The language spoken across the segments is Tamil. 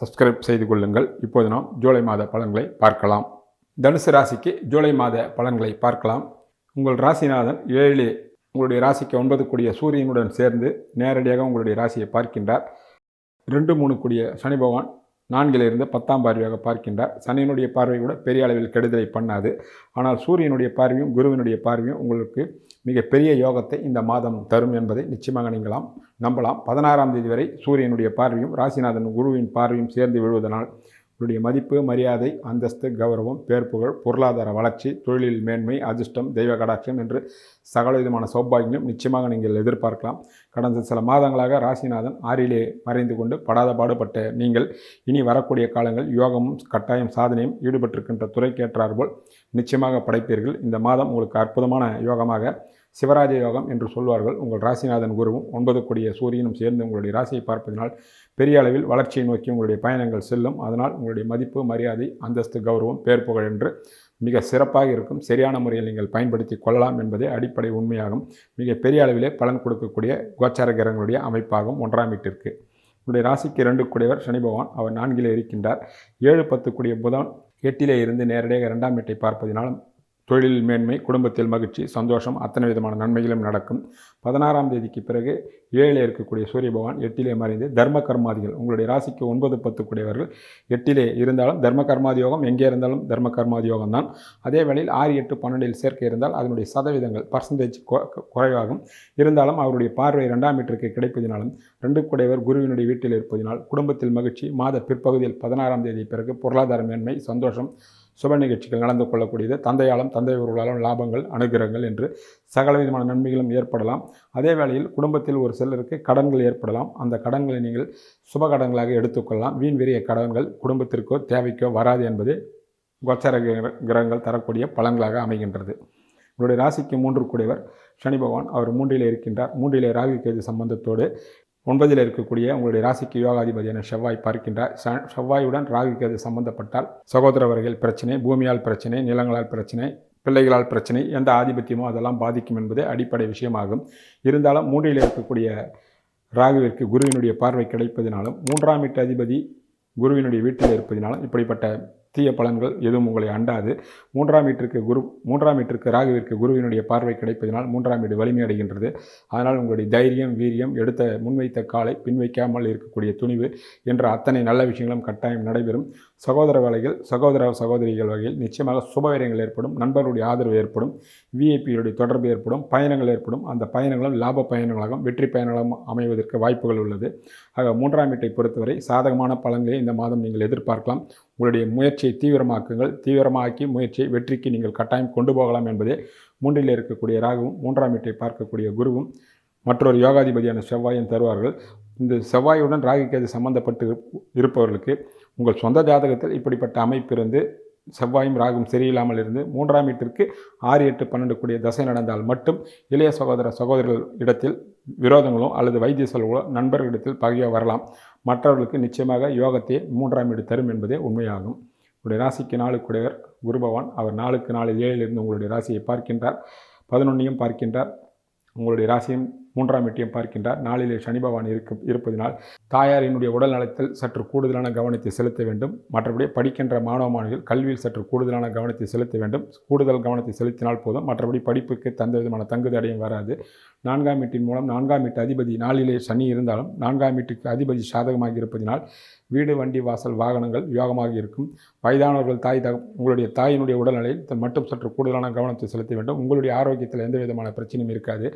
சப்ஸ்கிரைப் செய்து கொள்ளுங்கள் இப்போது நாம் ஜூலை மாத பலன்களை பார்க்கலாம். தனுசு ராசிக்கு ஜூலை மாத பலன்களை பார்க்கலாம். உங்கள் ராசிநாதன் ஏழிலே உங்களுடைய ராசிக்கு ஒன்பது கூடிய சூரியனுடன் சேர்ந்து நேரடியாக உங்களுடைய ராசியை பார்க்கின்றார். ரெண்டு மூணு கூடிய சனி பகவான் நான்கிலிருந்து பத்தாம் பார்வையாக பார்க்கின்றார். சனியினுடைய பார்வை கூட பெரிய அளவில் கெடுதலை பண்ணாது. ஆனால் சூரியனுடைய பார்வையும் குருவினுடைய பார்வையும் உங்களுக்கு மிகப்பெரிய யோகத்தை இந்த மாதம் தரும் என்பதை நிச்சயமாக நீங்களாம் நம்பலாம். பதினாறாம் தேதி வரை சூரியனுடைய பார்வையும் ராசிநாதன் குருவின் பார்வையும் சேர்ந்து விழுவதனால் இவருடைய மதிப்பு மரியாதை அந்தஸ்து கௌரவம் பேர்ப்புகழ் பொருளாதார வளர்ச்சி தொழிலில் மேன்மை அதிர்ஷ்டம் தெய்வ கடாட்சம் என்று சகல விதமான சௌபாகியம் நிச்சயமாக நீங்கள் எதிர்பார்க்கலாம். கடந்த சில மாதங்களாக ராசிநாதன் ஆறிலே மறைந்து கொண்டு படாத பாடுபட்ட நீங்கள் இனி வரக்கூடிய காலங்கள் யோகமும் கட்டாயம் சாதனையும் ஈடுபட்டிருக்கின்ற துறைக்கேற்றார்போல் நிச்சயமாக படைப்பீர்கள். இந்த மாதம் உங்களுக்கு அற்புதமான யோகமாக சிவராஜ யோகம் என்று சொல்வார்கள். உங்கள் ராசிநாதன் குருவும் ஒன்பது கொடிய சூரியனும் சேர்ந்து உங்களுடைய ராசியை பார்ப்பதனால் பெரிய அளவில் வளர்ச்சியை நோக்கி உங்களுடைய பயணங்கள் செல்லும். அதனால் உங்களுடைய மதிப்பு மரியாதை அந்தஸ்து கௌரவம் பேர் புகழ் என்று மிக சிறப்பாக இருக்கும். சரியான முறையில் நீங்கள் பயன்படுத்தி கொள்ளலாம் என்பதே அடிப்படை உண்மையாகும். மிக பெரிய அளவிலே பலன் கொடுக்கக்கூடிய கோச்சார கிரகங்களுடைய அமைப்பாகவும் ஒன்றாம் வீட்டிற்கு. உங்களுடைய ராசிக்கு இரண்டு கூடியவர் சனி பகவான் அவர் நான்கிலே இருக்கின்றார். ஏழு பத்து கூடிய புதன் எட்டிலே இருந்து நேரடியாக இரண்டாம் வீட்டை பார்ப்பதினாலும் தொழிலில் மேன்மை குடும்பத்தில் மகிழ்ச்சி சந்தோஷம் அத்தனை விதமான நன்மைகளும் நடக்கும். பதினாறாம் தேதிக்கு பிறகு ஏழில் இருக்கக்கூடிய சூரிய பகவான் எட்டிலே மறைந்து தர்ம கர்மாதிகள் உங்களுடைய ராசிக்கு ஒன்பது பத்து கூடியவர்கள் எட்டிலே இருந்தாலும் தர்ம கர்மாதி யோகம் எங்கே இருந்தாலும் தர்ம கர்மாதி யோகம் தான். அதே வேளையில் ஆறு எட்டு பன்னெண்டில் சேர்க்கை இருந்தால் அதனுடைய சதவீதங்கள் பர்சன்டேஜ் குறைவாகும். இருந்தாலும் அவருடைய பார்வை ரெண்டாம் மீட்டருக்கு கிடைப்பதினாலும் ரெண்டு கூடையவர் குருவினுடைய வீட்டில் இருப்பதினால் குடும்பத்தில் மகிழ்ச்சி மாத பிற்பகுதியில் பதினாறாம் தேதி பிறகு பொருளாதார மேன்மை சந்தோஷம் சுப நிகழ்ச்சிகள் நடந்து கொள்ளக்கூடியது. தந்தையாலும் தந்தை லாபங்கள் அனுகிரகங்கள் என்று சகல விதமான நன்மைகளும் ஏற்படலாம். அதே வேளையில் குடும்பத்தில் ஒரு சிலருக்கு கடன்கள் ஏற்படலாம். அந்த கடன்களை நீங்கள் சுப கடன்களாக எடுத்துக்கொள்ளலாம். வீண் விரிய கடன்கள் குடும்பத்திற்கோ தேவைக்கோ வராது என்பது கோச்சார கிரகங்கள் தரக்கூடிய பலன்களாக அமைகின்றது. உங்களுடைய ராசிக்கு மூன்று கூடியவர். சனி பகவான் அவர் மூன்றிலே இருக்கின்றார். மூன்றிலே ராகு கேது சம்பந்தத்தோடு ஒன்பதில் இருக்கக்கூடிய உங்களுடைய ராசிக்கு யோகாதிபதியான செவ்வாய் பார்க்கின்றார். செவ்வாயுடன் ராகு அது சம்பந்தப்பட்டால் சகோதர பிரச்சனை பூமியால் பிரச்சனை நிலங்களால் பிரச்சனை பிள்ளைகளால் பிரச்சனை எந்த ஆதிபத்தியமோ அதெல்லாம் பாதிக்கும் என்பது அடிப்படை விஷயமாகும். இருந்தாலும் மூன்றில் இருக்கக்கூடிய ராகுவிற்கு குருவினுடைய பார்வை கிடைப்பதினாலும் மூன்றாம் வீட்டு அதிபதி குருவினுடைய வீட்டில் இருப்பதினாலும் இப்படிப்பட்ட தீய பலன்கள் எதுவும் உங்களை அண்டாது. மூன்றாம் வீட்டிற்கு குரு மூன்றாம் வீட்டிற்கு ராகுவிற்கு குருவினுடைய பார்வை கிடைப்பதனால் மூன்றாம் வீடு வலிமையடைகின்றது அதனால் உங்களுடைய தைரியம் வீரியம் எடுத்த முன்வைத்த காலை பின்வைக்காமல் இருக்கக்கூடிய துணிவு என்ற அத்தனை நல்ல விஷயங்களும் கட்டாயம் நடைபெறும். சகோதர வேலைகள் சகோதர சகோதரிகள் வகையில் நிச்சயமாக சுபவீரங்கள் ஏற்படும் நண்பர்களுடைய ஆதரவு ஏற்படும் விஐபியுடைய தொடர்பு ஏற்படும் பயணங்கள் ஏற்படும். அந்த பயணங்களும் லாப பயணங்களாகவும் வெற்றி பயணங்களாகவும் அமைவதற்கு வாய்ப்புகள் உள்ளது. ஆக மூன்றாம் வீட்டை பொறுத்தவரை சாதகமான பலன்களை இந்த மாதம் நீங்கள் எதிர்பார்க்கலாம். உங்களுடைய முயற்சியை தீவிரமாக்குங்கள். தீவிரமாக்கி முயற்சியை வெற்றிக்கு நீங்கள் கட்டாயம் கொண்டு போகலாம் என்பதே மூன்றில் இருக்கக்கூடிய ராகுவும் மூன்றாம் வீட்டை பார்க்கக்கூடிய குருவும் மற்றொரு யோகாதிபதியான செவ்வாயும் தருவார்கள். இந்த செவ்வாயுடன் ராகுக்கேது சம்பந்தப்பட்டு இருப்பவர்களுக்கு உங்கள் சொந்த ஜாதகத்தில் இப்படிப்பட்ட அமைப்பு இருந்து செவ்வாயும் ராகும் சரியில்லாமல் இருந்து மூன்றாம் வீட்டிற்கு ஆறு எட்டு பன்னெண்டு கூடிய தசை நடந்தால் மட்டும் இளைய சகோதர சகோதரர்கள் இடத்தில் விரோதங்களோ அல்லது வைத்திய செலவுகளோ நண்பர்களிடத்தில் பகையோ வரலாம். மற்றவர்களுக்கு நிச்சயமாக யோகத்தை மூன்றாம் வீடு தரும் என்பதே உண்மையாகும். உங்களுடைய ராசிக்கு நாலு குருபவான் அவர் நாளுக்கு நாலு ஏழிலிருந்து உங்களுடைய ராசியை பார்க்கின்றார். பதினொன்றையும் பார்க்கின்றார். உங்களுடைய ராசியும் மூன்றாம் வீட்டையும் பார்க்கின்றார். நாளிலே சனி பகவான் இருக்க இருப்பதினால் தாயாரினுடைய உடல் நலத்தில் சற்று கூடுதலான கவனத்தை செலுத்த வேண்டும். மற்றபடி படிக்கின்ற மாணவ மாணவிகள் கல்வியில் சற்று கூடுதலான கவனத்தை செலுத்த வேண்டும். கூடுதல் கவனத்தை செலுத்தினால் போதும். மற்றபடி படிப்புக்கு தந்த விதமான தங்குதடையும் வராது. நான்காம் வீட்டின் மூலம் நான்காம் வீட்டு அதிபதி நாளிலே சனி இருந்தாலும் நான்காம் வீட்டுக்கு அதிபதி சாதகமாக இருப்பதினால் வீடு வண்டி வாசல் வாகனங்கள் யோகமாக இருக்கும். வயதானவர்கள் தாய் தக உங்களுடைய தாயினுடைய உடல்நிலையில் மட்டும் சற்று கூடுதலான கவனத்தை செலுத்த வேண்டும். உங்களுடைய ஆரோக்கியத்தில் எந்த விதமான பிரச்சனையும் இருக்காது.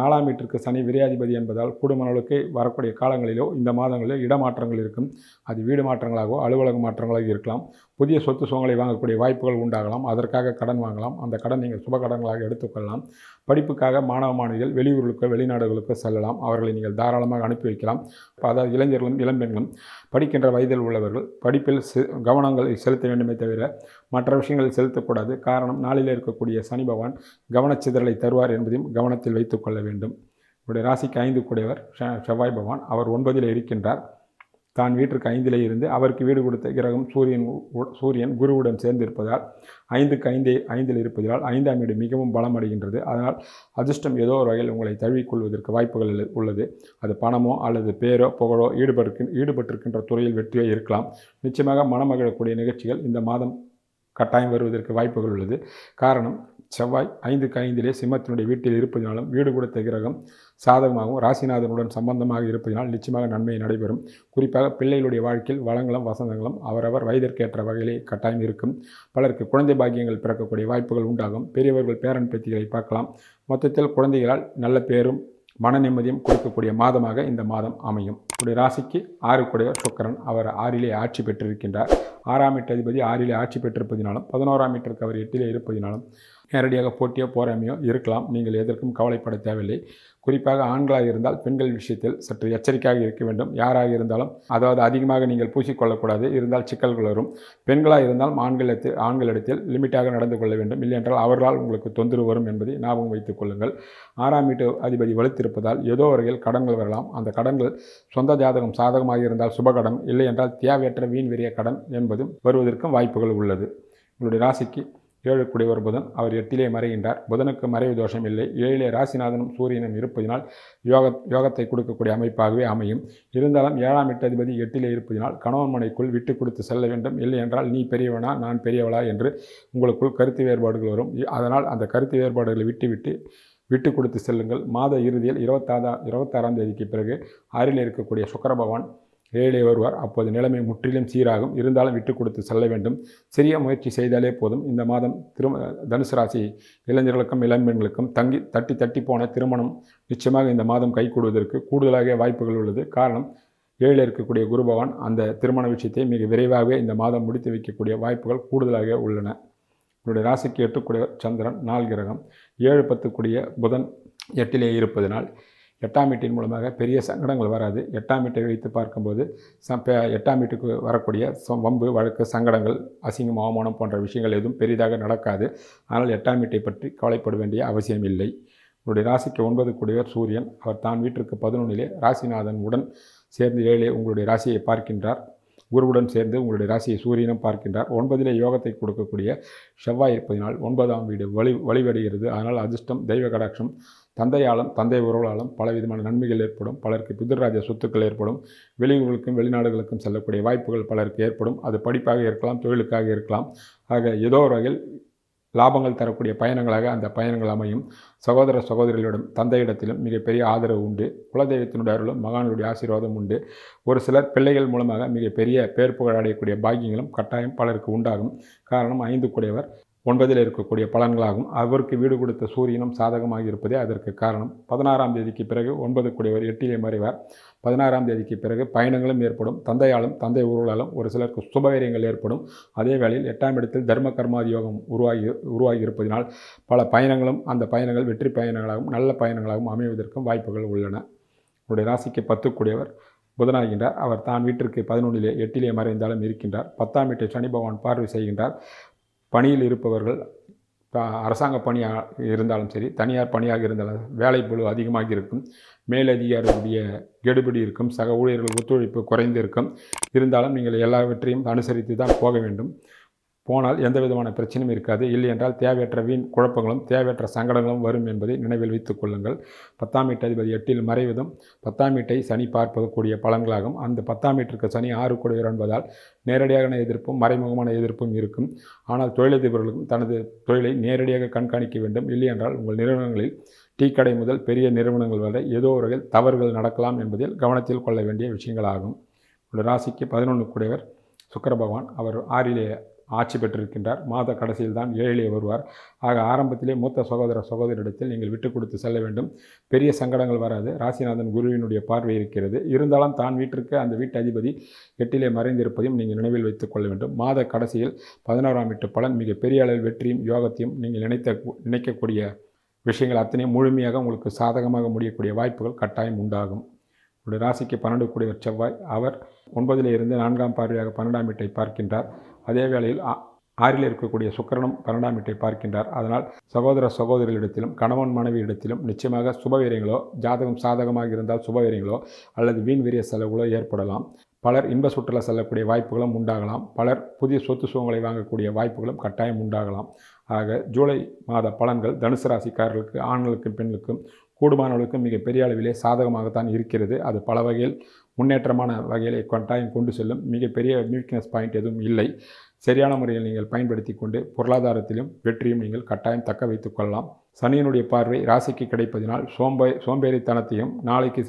நாலாம் வீட்டிற்கு சனி விரையாதிபதி என்பதால் குடும்பங்களுக்கு வரக்கூடிய காலங்களிலோ இந்த மாதங்களிலோ இடமாற்றங்கள் இருக்கும். அது வீடு மாற்றங்களாகவோ அலுவலக மாற்றங்களாக இருக்கலாம். புதிய சொத்து சுகங்களை வாங்கக்கூடிய வாய்ப்புகள் உண்டாகலாம். அதற்காக கடன் வாங்கலாம். அந்த கடன் நீங்கள் சுப கடன்களாக எடுத்துக்கொள்ளலாம். படிப்புக்காக மாணவ மாணவிகள் வெளியூர்களுக்கோ வெளிநாடுகளுக்கோ செல்லலாம். அவர்களை நீங்கள் தாராளமாக அனுப்பி வைக்கலாம். இப்போ அதாவது இளைஞர்களும் இளம்பெண்களும் படிக்கின்ற வயதில் உள்ளவர்கள் படிப்பில் செ- கவனங்கள் செலுத்த வேண்டுமே தவிர மற்ற விஷயங்களில் செலுத்தக்கூடாது. காரணம் நாளில் இருக்கக்கூடிய சனி பகவான் கவனச்சிதறலை தருவார் என்பதையும் கவனத்தில் வைத்துக்கொள்ள வேண்டும். உடைய ராசிக்கு ஐந்து கூடியவர் செவ்வாய் பகவான். அவர் ஒன்பதில் இருக்கின்றார். தான் வீட்டிற்கு ஐந்திலே இருந்து அவருக்கு வீடு கொடுத்த கிரகம் சூரியன் சூரியன் குருவுடன் சேர்ந்து இருப்பதால் ஐந்துக்கு ஐந்தே ஐந்தில் இருப்பதால் ஐந்தாம் வீடு மிகவும் பலமடைகின்றது அதனால் அதிர்ஷ்டம் ஏதோ ஒரு வகையில் உங்களை தழுவிக்கொள்வதற்கு வாய்ப்புகள் உள்ளது. அது பணமோ அல்லது பேரோ புகழோ ஈடுபட்டு ஈடுபட்டிருக்கின்ற துறையில் வெற்றியோ இருக்கலாம். நிச்சயமாக மனமகிழக்கூடிய நிகழ்ச்சிகள் இந்த மாதம் கட்டாயம் வருவதற்கு வாய்ப்புகள் உள்ளது. காரணம் செவ்வாய் ஐந்துக்கு ஐந்திலே சிம்மத்தினுடைய வீட்டில் இருப்பதினாலும் வீடு கொடுத்த கிரகம் சாதகமாகவும் ராசிநாதனுடன் சம்பந்தமாக இருப்பதினால் நிச்சயமாக நன்மை நடைபெறும். குறிப்பாக பிள்ளைகளுடைய வாழ்க்கையில் வளங்களும் வசந்தங்களும் அவரவர் வயதிற்கேற்ற வகையிலே கட்டாயம் இருக்கும். பலருக்கு குழந்தை பாக்கியங்கள் பிறக்கக்கூடிய வாய்ப்புகள் உண்டாகும். பெரியவர்கள் பேரன் பேத்திகளை பார்க்கலாம். மொத்தத்தில் குழந்தைகளால் நல்ல பேரும் மன நிம்மதியும் கொடுக்கக்கூடிய மாதமாக இந்த மாதம் அமையும். உடைய ராசிக்கு ஆறு கூடியவர் சுக்கரன். அவர் ஆறிலே ஆட்சி பெற்றிருக்கின்றார். ஆறாம் எட்டு அதிபதி ஆறிலே ஆட்சி பெற்றிருப்பதினாலும் பதினோராம் மீட்டருக்கு அவர் எட்டிலே இருப்பதினாலும் நேரடியாக போட்டியோ போராமையோ இருக்கலாம். நீங்கள் எதற்கும் கவலைப்பட தேவையில்லை. குறிப்பாக ஆண்களாக இருந்தால் பெண்கள் விஷயத்தில் சற்று எச்சரிக்கையாக இருக்க வேண்டும். யாராக இருந்தாலும் அதாவது அதிகமாக நீங்கள் பூசிக்கொள்ளக்கூடாது. இருந்தால் சிக்கல்கள் வரும் பெண்களாக இருந்தால் ஆண்களிடத்தில் ஆண்களிடத்தில் லிமிட்டாக நடந்து கொள்ள வேண்டும். இல்லையென்றால் அவர்களால் உங்களுக்கு தொந்தரவு வரும் என்பதை ஞாபகம் வைத்துக் கொள்ளுங்கள். ஆறாம் வீட்டு அதிபதி வலுத்திருப்பதால் ஏதோ வகையில் கடன்கள் வரலாம். அந்த கடன்கள் சொந்த ஜாதகம் சாதகமாக இருந்தால் சுபகடன் இல்லை என்றால் தேவையற்ற வீண் விரிய கடன் என்பதும் வருவதற்கும் வாய்ப்புகள் உள்ளது. உங்களுடைய ராசிக்கு ஏழு குடிவர் புதன். அவர் எட்டிலே மறைகின்றார். புதனுக்கு மறைவு தோஷம் இல்லை. ஏழிலே ராசிநாதனும் சூரியனும் இருப்பதினால் யோக யோகத்தை கொடுக்கக்கூடிய அமைப்பாகவே அமையும். இருந்தாலும் ஏழாம் எட்டு அதிபதி எட்டிலே இருப்பதினால் கணவன் மனைக்குள் விட்டு கொடுத்து செல்ல வேண்டும். இல்லை என்றால் நீ பெரியவனா நான் பெரியவளா என்று உங்களுக்குள் கருத்து வேறுபாடுகள் வரும். அதனால் அந்த கருத்து வேறுபாடுகளை விட்டுவிட்டு விட்டு கொடுத்து செல்லுங்கள். மாத இறுதியில் இருபத்தாறாம் இருபத்தாறாம் தேதிக்கு பிறகு ஆறில் இருக்கக்கூடிய சுக்கரபவான் ஏழை வருவார் அப்போது நிலைமை முற்றிலும் சீராகும். இருந்தாலும் விட்டு கொடுத்து செல்ல வேண்டும். சிறிய முயற்சி செய்தாலே போதும். இந்த மாதம் திரும தனுசு ராசி இளைஞர்களுக்கும் இளம்பெண்களுக்கும் தங்கி தட்டி தட்டி போன திருமணம் நிச்சயமாக இந்த மாதம் கைகூடுவதற்கு கூடுதலாக வாய்ப்புகள் உள்ளது. காரணம் ஏழில் இருக்கக்கூடிய குருபவான் அந்த திருமண விஷயத்தை மிக விரைவாகவே இந்த மாதம் முடித்து வைக்கக்கூடிய வாய்ப்புகள் கூடுதலாக உள்ளன. உங்களுடைய ராசிக்கு எட்டுக்கூடிய சந்திரன் நாள் கிரகம். ஏழு பத்துக்குடிய புதன் எட்டிலே இருப்பதனால் எட்டாம் வீட்டின் மூலமாக பெரிய சங்கடங்கள் வராது. எட்டாம் வீட்டை வைத்து பார்க்கும்போது ச எட்டாம் வீட்டுக்கு வரக்கூடிய ச- வம்பு வழக்கு சங்கடங்கள் அசிங்கம் அவமானம் போன்ற விஷயங்கள் எதுவும் பெரிதாக நடக்காது. ஆனால் எட்டாம் வீட்டை பற்றி கவலைப்பட வேண்டிய அவசியம் இல்லை. உங்களுடைய ராசிக்கு ஒன்பது கூடியவர் சூரியன். அவர் தான் வீட்டிற்கு பதினொன்றிலே ராசிநாதன் உடன் சேர்ந்து ஏழே உங்களுடைய ராசியை பார்க்கின்றார். குருவுடன் சேர்ந்து உங்களுடைய ராசியை சூரியனும் பார்க்கின்றார். ஒன்பதிலே யோகத்தை கொடுக்கக்கூடிய செவ்வாய் இருப்பதினால் ஒன்பதாம் வீடு வழி வழிவடைகிறது. அதனால் அதிர்ஷ்டம் தெய்வ கடாட்சம் தந்தையாலும் தந்தை உறவுகளாலும் பலவிதமான நன்மைகள் ஏற்படும். பலருக்கு பிதுராஜ சொத்துக்கள் ஏற்படும். வெளியூர்களுக்கும் வெளிநாடுகளுக்கும் செல்லக்கூடிய வாய்ப்புகள் பலருக்கு ஏற்படும். அது படிப்பாக இருக்கலாம் தொழிலுக்காக இருக்கலாம். ஆக ஏதோ ஒரு வகையில் லாபங்கள் தரக்கூடிய பயணங்களாக அந்த பயணங்கள் அமையும். சகோதர சகோதரிகளிடம் தந்தையிடத்திலும் மிகப்பெரிய ஆதரவு உண்டு. குலதெய்வத்தினுடைய அருளும் மகானுடைய ஆசீர்வாதம் உண்டு. ஒரு சிலர் பிள்ளைகள் மூலமாக மிகப்பெரிய பேர் புகழ் அடையக்கூடிய பாக்கியங்களும் கட்டாயம் பலருக்கு உண்டாகும். காரணம் ஐந்து கூடையவர். ஒன்பதில் இருக்கக்கூடிய பலன்களாகும். அவருக்கு வீடு கொடுத்த சூரியனும் சாதகமாக இருப்பதே அதற்கு காரணம். பதினாறாம் தேதிக்கு பிறகு ஒன்பது கூடியவர் எட்டிலே மறைவார். பதினாறாம் தேதிக்கு பிறகு பயணங்களும் ஏற்படும். தந்தையாலும் தந்தை உறவுகளாலும் ஒரு சிலருக்கு சுபவீரியங்கள் ஏற்படும். அதே வேளையில் எட்டாம் இடத்தில் தர்ம கர்மாதி யோகம் உருவாகி உருவாகி இருப்பதனால் பல பயணங்களும் அந்த பயணங்கள் வெற்றி பயணங்களாகவும் நல்ல பயணங்களாகவும் அமைவதற்கும் வாய்ப்புகள் உள்ளன. உங்களுடைய ராசிக்கு பத்து கூடியவர் புதனாகின்றார். அவர் தான் வீட்டிற்கு பதினொன்றிலே எட்டிலே மறைந்தாலும் இருக்கின்றார். பத்தாம் வீட்டை சனி பகவான் பார்வை செய்கின்றார். பணியில் இருப்பவர்கள் அரசாங்க பணியாக இருந்தாலும் சரி தனியார் பணியாக இருந்தாலும் வேலை பளு அதிகமாக இருக்கும். மேலதிகாரியுடைய கெடுபிடி இருக்கும். சக ஊழியர்கள் ஒத்துழைப்பு குறைந்து இருக்கும். இருந்தாலும் நீங்கள் எல்லாவற்றையும் அனுசரித்து தான் போக வேண்டும். போனால் எந்த விதமான பிரச்சனையும் இருக்காது. இல்லை என்றால் தேவையற்ற வீண் குழப்பங்களும் தேவையற்ற சங்கடங்களும் வரும் என்பதை நினைவில் வைத்துக் கொள்ளுங்கள். பத்தாம் வீட்டு அதிபதி எட்டில் மறைவதும் பத்தாம் வீட்டை சனி பார்ப்பது கூடிய பலன்களாகும். அந்த பத்தாம் வீட்டிற்கு சனி ஆறு கூடியவர் என்பதால் நேரடியான எதிர்ப்பும் மறைமுகமான எதிர்ப்பும் இருக்கும். ஆனால் தொழிலதிபர்களுக்கும் தனது தொழிலை நேரடியாக கண்காணிக்க வேண்டும். இல்லை என்றால் உங்கள் நிறுவனங்களில் டீ கடை முதல் பெரிய நிறுவனங்கள் வரை ஏதோ ஒரு வகையில் தவறுகள் நடக்கலாம் என்பதில் கவனத்தில் கொள்ள வேண்டிய விஷயங்களாகும். ஒரு ராசிக்கு பதினொன்று கூடியவர் சுக்கர பகவான். அவர் ஆறிலே ஆட்சி பெற்றிருக்கின்றார். மாத கடைசியில் தான் ஏழிலே வருவார். ஆக ஆரம்பத்திலே மூத்த சகோதர சகோதரிடத்தில் நீங்கள் விட்டு கொடுத்து செல்ல வேண்டும். பெரிய சங்கடங்கள் வராது. ராசிநாதன் குருவினுடைய பார்வை இருக்கிறது. இருந்தாலும் தான் வீட்டிற்கு அந்த வீட்டு அதிபதி எட்டிலே மறைந்திருப்பதையும் நீங்கள் நினைவில் வைத்துக் கொள்ள வேண்டும். மாத கடைசியில் பதினோராம் வீட்டு பலன் மிக பெரிய அளவில் வெற்றியும் யோகத்தையும் நீங்கள் நினைத்த நினைக்கக்கூடிய விஷயங்கள் அத்தனையும் முழுமையாக உங்களுக்கு சாதகமாக முடியக்கூடிய வாய்ப்புகள் கட்டாயம் உண்டாகும். உங்களுடைய ராசிக்கு பன்னெண்டு கூடியவர் செவ்வாய். அவர் ஒன்பதிலே இருந்து நான்காம் பார்வையாக பன்னெண்டாம் வீட்டை பார்க்கின்றார். அதே வேளையில் ஆ- ஆறில் இருக்கக்கூடிய சுக்கரனும் பன்னெண்டாம் வீட்டை பார்க்கின்றார். அதனால் சகோதர சகோதரிகளிடத்திலும் கணவன் மனைவி இடத்திலும் நிச்சயமாக சுபவீரியங்களோ ஜாதகம் சாதகமாக இருந்தால் சுபவீரியங்களோ அல்லது வீண் வீரிய செலவுகளோ ஏற்படலாம். பலர் இன்ப சுற்றுலா செல்லக்கூடிய வாய்ப்புகளும் உண்டாகலாம். பலர் புதிய சொத்து சுகங்களை வாங்கக்கூடிய வாய்ப்புகளும் கட்டாயம் உண்டாகலாம். ஆக ஜூலை மாத பலன்கள் தனுசு ராசிக்காரர்களுக்கு ஆண்களுக்கும் பெண்களுக்கும் கூடுமானவர்களுக்கும் மிக பெரிய அளவிலே சாதகமாகத்தான் இருக்கிறது. அது பல வகையில் முன்னேற்றமான வகையிலே கட்டாயம் கொண்டு செல்லும் மிகப்பெரிய வீக்னஸ் பாயிண்ட் எதுவும் இல்லை. சரியான முறையில் நீங்கள் பயன்படுத்தி கொண்டு பொருளாதாரத்திலும் வெற்றியும் நீங்கள் கட்டாயம் தக்க வைத்துக் கொள்ளலாம். சனியினுடைய பார்வை ராசிக்கு கிடைப்பதினால் சோம்பே சோம்பேறித்தனத்தையும் நாளைக்கு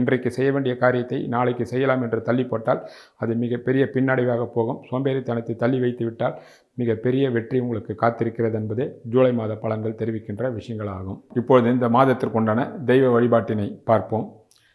இன்றைக்கு செய்ய வேண்டிய காரியத்தை நாளைக்கு செய்யலாம் என்று தள்ளி போட்டால் அது மிகப்பெரிய பின்னடைவாக போகும். சோம்பேறித்தனத்தை தள்ளி வைத்து விட்டால் மிகப்பெரிய வெற்றி உங்களுக்கு காத்திருக்கிறது என்பதே ஜூலை மாத பலன்கள் தெரிவிக்கின்ற விஷயங்களாகும். இப்பொழுது இந்த மாதத்திற்குண்டான தெய்வ வழிபாட்டினை பார்ப்போம்.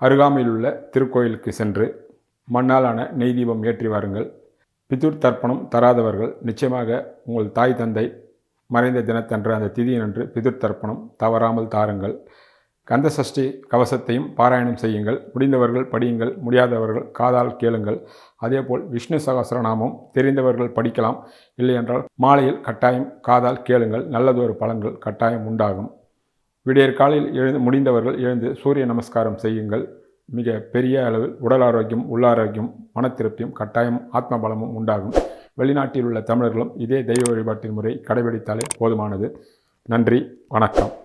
அருகாமையில் உள்ள திருக்கோயிலுக்கு சென்று மண்ணாலான நெய் தீபம் ஏற்றி வாருங்கள். பிதுர் தர்ப்பணம் தராதவர்கள் நிச்சயமாக உங்கள் தாய் தந்தை மறைந்த தினத்தன்று அந்த திதியினன்று பிதுர் தர்ப்பணம் தவறாமல் தாருங்கள். கந்த சஷ்டி கவசத்தையும் பாராயணம் செய்யுங்கள். முடிந்தவர்கள் படியுங்கள். முடியாதவர்கள் காதால் கேளுங்கள். அதேபோல் விஷ்ணு சகசரநாமம் தெரிந்தவர்கள் படிக்கலாம். இல்லையென்றால் மாலையில் கட்டாயம் காதால் கேளுங்கள். நல்லதொரு பலன்கள் கட்டாயம் உண்டாகும். விடியற் காலையில் எழுந்து முடிந்தவர்கள் எழுந்து சூரிய நமஸ்காரம் செய்யுங்கள். மிக பெரிய அளவில் உடல் ஆரோக்கியம் உள்ளாரோக்கியம் மனத்திருப்தியும் கட்டாயம் ஆத்ம பலமும் உண்டாகும். வெளிநாட்டில் உள்ள தமிழர்களும் இதே தெய்வ வழிபாட்டின் முறை கடைபிடித்தாலே போதுமானது. நன்றி. வணக்கம்.